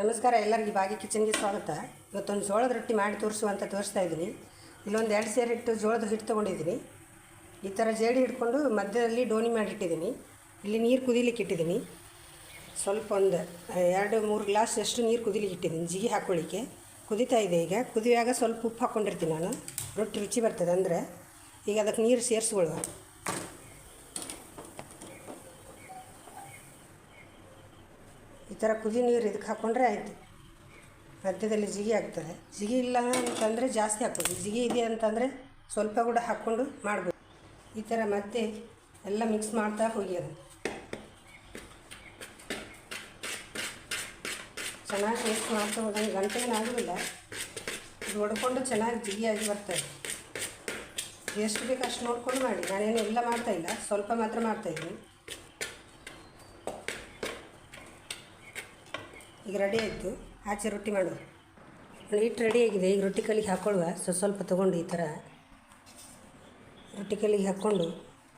ನಮಸ್ಕಾರ ಎಲ್ಲರಿಗೂ ಬಾಗಿ ಕಿಚನ್ಗೆ ಸ್ವಾಗತ. ಇವತ್ತೊಂದು ಜೋಳದ ರೊಟ್ಟಿ ಮಾಡಿ ತೋರಿಸು ಅಂತ ತೋರಿಸ್ತಾ ಇದ್ದೀನಿ. ಇಲ್ಲೊಂದು ಎರಡು ಸೇರು ಇಟ್ಟು ಜೋಳದ ಹಿಟ್ಟು ತೊಗೊಂಡಿದ್ದೀನಿ. ಈ ಥರ ಜೇಡಿ ಹಿಡ್ಕೊಂಡು ಮಧ್ಯದಲ್ಲಿ ಡೋಣಿ ಮಾಡಿಟ್ಟಿದ್ದೀನಿ ಇಲ್ಲಿ ನೀರು ಕುದಿಲಿಕ್ಕೆ ಇಟ್ಟಿದ್ದೀನಿ. ಸ್ವಲ್ಪ ಒಂದು ಎರಡು, ಮೂರು ಗ್ಲಾಸ್ ಅಷ್ಟು ನೀರು ಕುದಿಲಿಕ್ಕೆ ಇಟ್ಟಿದ್ದೀನಿ, ಜಿಗಿ ಹಾಕೊಳ್ಳಿಕ್ಕೆ. ಕುದಿತಾ ಇದೆ ಈಗ. ಕುದಿಯಾಗ ಸ್ವಲ್ಪ ಉಪ್ಪು ಹಾಕ್ಕೊಂಡಿರ್ತೀನಿ ನಾನು. ರೊಟ್ಟಿ ರುಚಿ ಬರ್ತದೆ ಅಂದರೆ ಈಗ ಅದಕ್ಕೆ ನೀರು ಸೇರಿಸ್ಕೊಳ್ಳುವ ಈ ಥರ ಕುದಿ ನೀರು ಇದಕ್ಕೆ ಹಾಕ್ಕೊಂಡ್ರೆ ಆಯಿತು. ಮಧ್ಯದಲ್ಲಿ ಜಿಗಿ ಆಗ್ತದೆ. ಜಿಗಿ ಇಲ್ಲ ಅಂತಂದರೆ ಜಾಸ್ತಿ ಹಾಕ್ಬೋದು. ಜಿಗಿ ಇದೆ ಅಂತಂದರೆ ಸ್ವಲ್ಪ ಕೂಡ ಹಾಕ್ಕೊಂಡು ಮಾಡ್ಬೋದು. ಈ ಥರ ಮತ್ತೆ ಎಲ್ಲ ಮಿಕ್ಸ್ ಮಾಡ್ತಾ ಹೋಗಿ ಅದು ಚೆನ್ನಾಗಿ ಮಿಕ್ಸ್ ಮಾಡ್ತಾ ಹೋದಂಗೆ ಗಂಟೆ ಆಗೋದಿಲ್ಲ. ಇದು ಹೊಡ್ಕೊಂಡು ಚೆನ್ನಾಗಿ ಜಿಗಿಯಾಗಿ ಬರ್ತದೆ. ಎಷ್ಟು ಬೇಕು ಅಷ್ಟು ನೋಡ್ಕೊಂಡು ಮಾಡಿ. ನಾನೇನು ಎಲ್ಲ ಮಾಡ್ತಾಯಿಲ್ಲ ಸ್ವಲ್ಪ ಮಾತ್ರ ಮಾಡ್ತಾಯಿದ್ದೀನಿ ಈಗ ರೆಡಿ ಆಯಿತು. ಆಚೆ ರೊಟ್ಟಿ ಮಾಡೋದು ಹಿಟ್ಟು ಆಗಿದೆ. ಈಗ ರೊಟ್ಟಿ ಕಲ್ಲಿಗೆ ಹಾಕ್ಕೊಳ್ಳುವ ಸ್ವಲ್ಪ ಸ್ವಲ್ಪ ತೊಗೊಂಡು ಈ ಥರ ರೊಟ್ಟಿ ಕಲ್ಲಿಗೆ ಹಾಕ್ಕೊಂಡು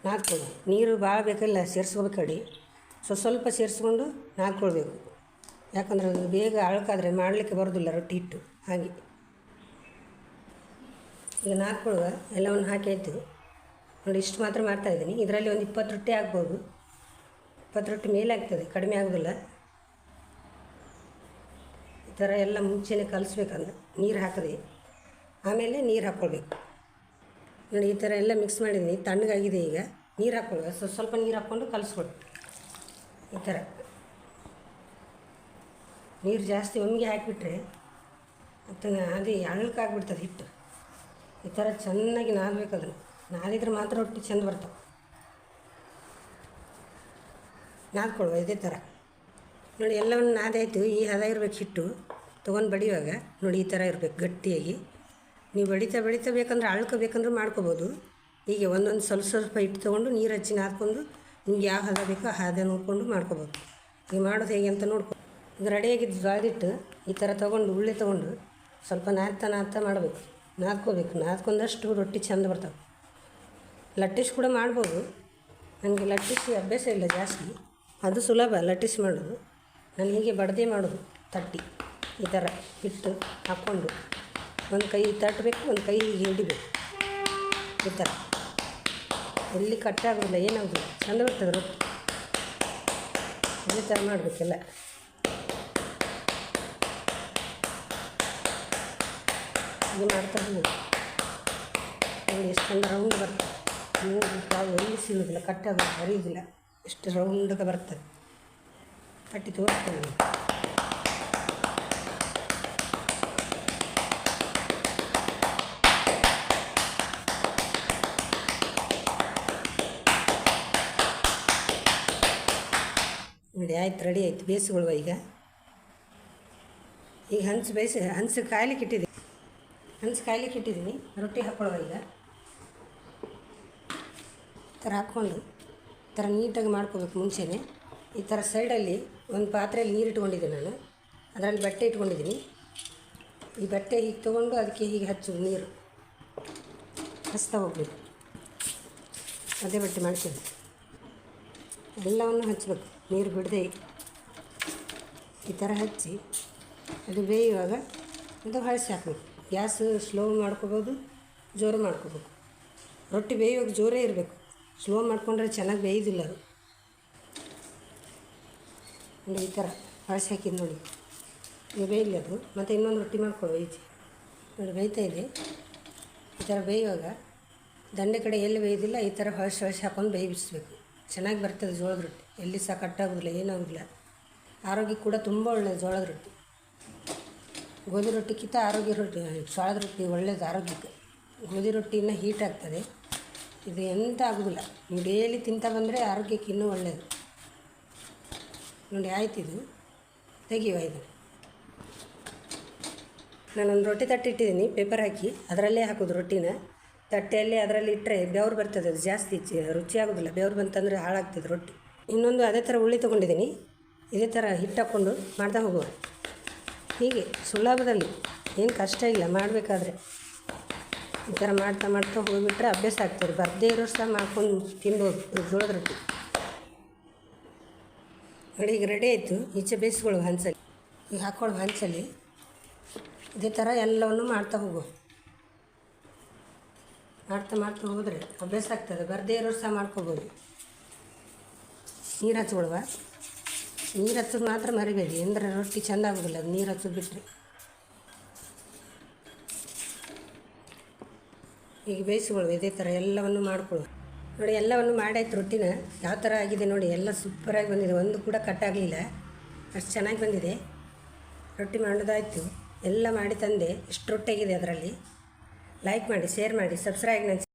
ನಾದ್ಕೊಳ್ಳುವ ನೀರು ಭಾಳ ಬೇಕಲ್ಲ, ಸೇರಿಸ್ಕೋಬೇಕು ಕಡಿ ಸ್ವಲ್ಪ ಸ್ವಲ್ಪ ಸೇರಿಸ್ಕೊಂಡು ನಾದ್ಕೊಳ್ಬೇಕು. ಯಾಕಂದ್ರೆ ಅದು ಬೇಗ ಅಳಕಾದರೆ ಮಾಡಲಿಕ್ಕೆ ಬರೋದಿಲ್ಲ ರೊಟ್ಟಿ ಹಿಟ್ಟು. ಹಾಗೆ. ಈಗ ನಾದ್ಕೊಳ್ಳುವ ಎಲ್ಲವನ್ನು ಆಯ್ತು. ನೋಡಿ, ಇಷ್ಟು ಮಾತ್ರ ಮಾಡ್ತಾಯಿದ್ದೀನಿ ಇದರಲ್ಲಿ ಒಂದು ಇಪ್ಪತ್ತು ರೊಟ್ಟಿ ಆಗ್ಬೋದು ಇಪ್ಪತ್ತು ರೊಟ್ಟಿ ಮೇಲೆ ಆಗ್ತದೆ ಕಡಿಮೆ ಆಗೋದಿಲ್ಲ. ಥರ ಎಲ್ಲ ಮುಂಚೆನೇ ಕಲಿಸ್ಬೇಕಂದ್ರೆ ನೀರು ಹಾಕಿದೆ. ಆಮೇಲೆ ನೀರು ಹಾಕ್ಕೊಳ್ಬೇಕು. ನೋಡಿ, ಈ ಥರ ಎಲ್ಲ ಮಿಕ್ಸ್ ಮಾಡಿದ್ದೀನಿ. ತಣ್ಣಗಾಗಿದೆ ಈಗ. ನೀರು ಹಾಕ್ಕೊಳ್ಬೇಕು. ಸ್ವಲ್ಪ ಸ್ವಲ್ಪ ನೀರು ಹಾಕ್ಕೊಂಡು ಕಲಿಸ್ಕೊಡು. ಈ ಥರ. ನೀರು ಜಾಸ್ತಿ ಒಮ್ಮಿಗೆ ಹಾಕಿಬಿಟ್ರೆ ಮತ್ತು ಅದೇ ಅಳ್ಕಾಗ್ಬಿಡ್ತದೆ ಹಿಟ್ಟು. ಈ ಥರ ಚೆನ್ನಾಗಿ ನಾದಬೇಕು ಅದನ್ನು. ನಾದಿದ್ರೆ ಮಾತ್ರ ರೊಟ್ಟಿ ಚೆಂದ ಬರ್ತವೆ ನಾದ್ಕೊಳ್ಬೋದು ಇದೇ ಥರ. ನೋಡಿ, ಎಲ್ಲವನ್ನು ನಾದಾಯಿತು. ಈ ಹದ ಇರಬೇಕು ಹಿಟ್ಟು. ತೊಗೊಂಡು ಬಡಿಯುವಾಗ, ನೋಡಿ, ಈ ಥರ ಇರಬೇಕು ಗಟ್ಟಿಯಾಗಿ. ನೀವು ಬಡಿತಾ ಬಡಿತಾ ಬೇಕಂದ್ರೆ ಅಳ್ಕೋಬೇಕಂದ್ರೆ ಮಾಡ್ಕೋಬೋದು. ಹೀಗೆ ಒಂದೊಂದು ಸ್ವಲ್ಪ ಸ್ವಲ್ಪ ಹಿಟ್ಟು ತೊಗೊಂಡು ನೀರು ಹಚ್ಚಿ ನಾದ್ಕೊಂಡು ನಿಮ್ಗೆ ಯಾವ ಹದ ಬೇಕೋ ಆ ಹದ ನೋಡಿಕೊಂಡು ಮಾಡ್ಕೋಬೋದು. ಈಗ ಮಾಡೋದು ಹೇಗೆ ಅಂತ ನೋಡ್ಕೊ. ಈಗ ರೆಡಿಯಾಗಿದ್ದು ಜ್ವಾಳದಿಟ್ಟು ಈ ಥರ ತೊಗೊಂಡು, ಉಳ್ಳಿ ತೊಗೊಂಡು ಸ್ವಲ್ಪ ನಾದ್ತಾ ನಾದ್ತಾ ಮಾಡಬೇಕು. ನಾದ್ಕೋಬೇಕು. ನಾದ್ಕೊಂಡಷ್ಟು ರೊಟ್ಟಿ ಚೆಂದ ಬರ್ತವೆ. ಲಟ್ಟಿಸ್ ಕೂಡ ಮಾಡ್ಬೋದು. ನನಗೆ ಲಟ್ಟಿಸಿ ಅಭ್ಯಾಸ ಇಲ್ಲ ಜಾಸ್ತಿ. ಅದು ಸುಲಭ ಲಟ್ಟಿಸ್ ಮಾಡೋದು. ನಾನು ಹೀಗೆ ಬಡದೆ ಮಾಡೋದು, ತಟ್ಟಿ, ಈ ಥರ ಹಿಟ್ಟು ಹಾಕ್ಕೊಂಡು ಒಂದು ಕೈ ತಟ್ಟಬೇಕು, ಒಂದು ಕೈ ಹೀಗೆ ಹಿಡಿಬೇಕು. ಈ ಥರ. ಎಲ್ಲಿ ಕಟ್ಟಾಗೋದಿಲ್ಲ ಏನಾಗೋದಿಲ್ಲ. ಚೆಂದ ಬರ್ತದೆ ರೊಟ್ಟಿ ಥರ ಮಾಡಬೇಕೆಲ್ಲ. ಇದು ಮಾಡ್ತಾ ಹೋಗಿ. ಎಷ್ಟು ಚೆಂದ ರೌಂಡ್ ಬರ್ತದೆ. ಮೂರು ಎಲ್ಲಿ ಸಿಗೋದಿಲ್ಲ ಕಟ್ಟಾಗೋದಿಲ್ಲ ಹರಿಯೋದಿಲ್ಲ. ಎಷ್ಟು ರೌಂಡಗೆ ಬರ್ತದೆ. ತಟ್ಟಿ ತೋರಿಸ್ತೇವೆ ನೋಡಿ, ಆಯ್ತು ರೆಡಿ ಆಯ್ತು ಬೇಸುಗಳು ಈಗ. ಈಗ ಹಂಚು ಬೇಯಿಸಿ ಹಂಚು ಕಾಯ್ಲಿಕ್ಕೆ ಇಟ್ಟಿದ್ದೀನಿ. ಹಂಚು ಕಾಯ್ಲಿಕ್ಕೆ ಇಟ್ಟಿದ್ದೀನಿ, ರೊಟ್ಟಿ ಹಾಕ್ಕೊಳ್ಳುವ ಈಗ. ಈ ಥರ ಹಾಕ್ಕೊಂಡು ಥರ ನೀಟಾಗಿ ಮಾಡ್ಕೋಬೇಕು ಮುಂಚೆನೇ. ಈ ಥರ ಸೈಡಲ್ಲಿ ಒಂದು ಪಾತ್ರೆಯಲ್ಲಿ ನೀರು ಇಟ್ಕೊಂಡಿದ್ದೆ ನಾನು. ಅದರಲ್ಲಿ ಬಟ್ಟೆ ಇಟ್ಕೊಂಡಿದ್ದೀನಿ. ಈ ಬಟ್ಟೆ ಹೀಗೆ ತೊಗೊಂಡು ಅದಕ್ಕೆ ಹೀಗೆ ಹಚ್ಚು ನೀರು. ಹಚ್ತಾ ಹೋಗ್ಬೇಕು. ಅದೇ ಬಟ್ಟೆ ಮಾಡ್ತೀನಿ. ಎಲ್ಲವನ್ನು ಹಚ್ಚಬೇಕು ನೀರು ಬಿಡದೆ ಈ ಥರ ಹಚ್ಚಿ ಅದು ಬೇಯುವಾಗ ಅದು ಹಳಸಿ ಹಾಕಬೇಕು. ಗ್ಯಾಸ್ ಸ್ಲೋ ಮಾಡ್ಕೋಬೋದು, ಜೋರು ಮಾಡ್ಕೋಬೇಕು. ರೊಟ್ಟಿ ಬೇಯುವಾಗ ಜೋರೇ ಇರಬೇಕು. ಸ್ಲೋ ಮಾಡಿಕೊಂಡ್ರೆ ಚೆನ್ನಾಗಿ ಬೇಯೋದಿಲ್ಲ ಅದು. ನೋಡಿ ಈ ಥರ ಹಳಸಿ ಹಾಕಿದ್ದು ನೋಡಿ. ಈಗ ಬೇಯಲಿ ಅದು. ಮತ್ತು ಇನ್ನೊಂದು ರೊಟ್ಟಿ ಮಾಡ್ಕೊಳ್ಳಿ ಈಚೆ. ನೋಡಿ ಬೇಯ್ತಾ ಇದೆ. ಈ ಥರ ಬೇಯುವಾಗ ದಂಡೆ ಕಡೆ ಎಲ್ಲಿ ಬೇಯೋದಿಲ್ಲ ಈ ಥರ ಹಳಸಿ ಹಳಸಿ ಹಾಕೊಂಡು ಬೇಯಿಸಬೇಕು. ಚೆನ್ನಾಗಿ ಬರ್ತದೆ ಜೋಳದ ರೊಟ್ಟಿ. ಎಲ್ಲಿ ಸಹ ಕಟ್ಟಾಗೋದಿಲ್ಲ ಏನಾಗೋದಿಲ್ಲ ಆರೋಗ್ಯ ಕೂಡ ತುಂಬ ಒಳ್ಳೆಯದು ಜೋಳದ ರೊಟ್ಟಿ. ಗೋಧಿ ರೊಟ್ಟಿಗಿಂತ ಆರೋಗ್ಯ ರೊಟ್ಟಿ, ಜೋಳದ ರೊಟ್ಟಿ ಒಳ್ಳೆಯದು ಆರೋಗ್ಯಕ್ಕೆ. ಗೋಧಿ ರೊಟ್ಟಿನ ಹೀಟ್ ಆಗ್ತದೆ. ಇದು ಎಂತ ಆಗೋದಿಲ್ಲ. ನೀವು ಡೈಲಿ ತಿಂತಾ ಬಂದರೆ ಆರೋಗ್ಯಕ್ಕೆ ಇನ್ನೂ ಒಳ್ಳೆಯದು. ನೋಡಿ, ಆಯ್ತು ಇದು. ತೆಗಿಯುವ ಇದು. ನಾನೊಂದು ರೊಟ್ಟಿ ತಟ್ಟೆ ಇಟ್ಟಿದ್ದೀನಿ ಪೇಪರ್ ಹಾಕಿ. ಅದರಲ್ಲೇ ಹಾಕೋದು ರೊಟ್ಟಿನ. ತಟ್ಟೆಯಲ್ಲಿ ಅದರಲ್ಲಿ ಇಟ್ಟರೆ ಬೆವರು ಬರ್ತದೆ, ಅದು ಜಾಸ್ತಿ ರುಚಿಯಾಗೋದಿಲ್ಲ. ಬೆವ್ರು ಬಂತಂದರೆ ಹಾಳಾಗ್ತದೆ ರೊಟ್ಟಿ. ಇನ್ನೊಂದು ಅದೇ ಥರ ಉಳ್ಳಿ ತೊಗೊಂಡಿದ್ದೀನಿ. ಇದೇ ಥರ ಹಿಟ್ಟು ಹಾಕ್ಕೊಂಡು ಮಾಡ್ತಾ ಹೋಗುವ. ಹೀಗೆ, ಸುಲಭದಲ್ಲಿ. ಏನು ಕಷ್ಟ ಇಲ್ಲ, ಮಾಡಬೇಕಾದ್ರೆ. ಈ ಥರ ಮಾಡ್ತಾ ಮಾಡ್ತಾ ಹೋಗಿಬಿಟ್ರೆ ಅಭ್ಯಾಸ ಆಗ್ತದೆ. ಬರ್ದೇ ಇರೋ ಸಹ ಮಾಡ್ಕೊಂಡು ತಿನ್ಬೋದು ಜೋಳದ ರೊಟ್ಟಿ. ನೋಡಿ ಈಗ ರೆಡಿ ಆಯಿತು. ಈಚೆ ಬೇಯಿಸ್ಕೊಳ್ಳುವ ಹಂಚಲ್ಲಿ. ಈಗ ಹಾಕ್ಕೊಳ್ಳುವ ಹಂಚಲ್ಲಿ. ಇದೇ ಥರ ಎಲ್ಲವನ್ನು ಮಾಡ್ತಾ ಹೋಗು. ಮಾಡ್ತಾ ಮಾಡ್ತಾ ಹೋದರೆ ಅಭ್ಯಾಸ ಆಗ್ತದೆ. ಬರದೇ ಇರೋರು ಸಹ ಮಾಡ್ಕೋಬೋದು. ನೀರು ಹಚ್ಕೊಳ್ವ ನೀರು ಹಚ್ಚೋದು ಮಾತ್ರ ಮರಿಬೇಡಿ. ಅಂದರೆ ರೊಟ್ಟಿ ಚೆಂದ ಆಗೋದಿಲ್ಲ. ಅದು ನೀರು ಹಚ್ಚೋದು ಬಿಟ್ಟರೆ ಈಗ ಬೇಯಿಸ್ಕೊಳ್ಳುವ. ಇದೇ ಥರ ಎಲ್ಲವನ್ನು ಮಾಡ್ಕೊಳ್ಳುವ. ನೋಡಿ, ಎಲ್ಲವನ್ನು ಮಾಡಾಯ್ತು ರೊಟ್ಟಿನ. ಯಾವ ಥರ ಆಗಿದೆ ನೋಡಿ, ಎಲ್ಲ ಸೂಪರಾಗಿ ಬಂದಿದೆ. ಒಂದು ಕೂಡ ಕಟ್ಟಾಗಲಿಲ್ಲ ಅಷ್ಟು ಚೆನ್ನಾಗಿ ಬಂದಿದೆ. ರೊಟ್ಟಿ ಮಾಡೋದಾಯಿತು. ಎಲ್ಲ ಮಾಡಿ ತಂದೆ. ಎಷ್ಟು ರೊಟ್ಟಿ ಆಗಿದೆ ಅದರಲ್ಲಿ. ಲೈಕ್ ಮಾಡಿ ಶೇರ್ ಮಾಡಿ ಸಬ್ಸ್ಕ್ರೈಬ್ ನನ್ನ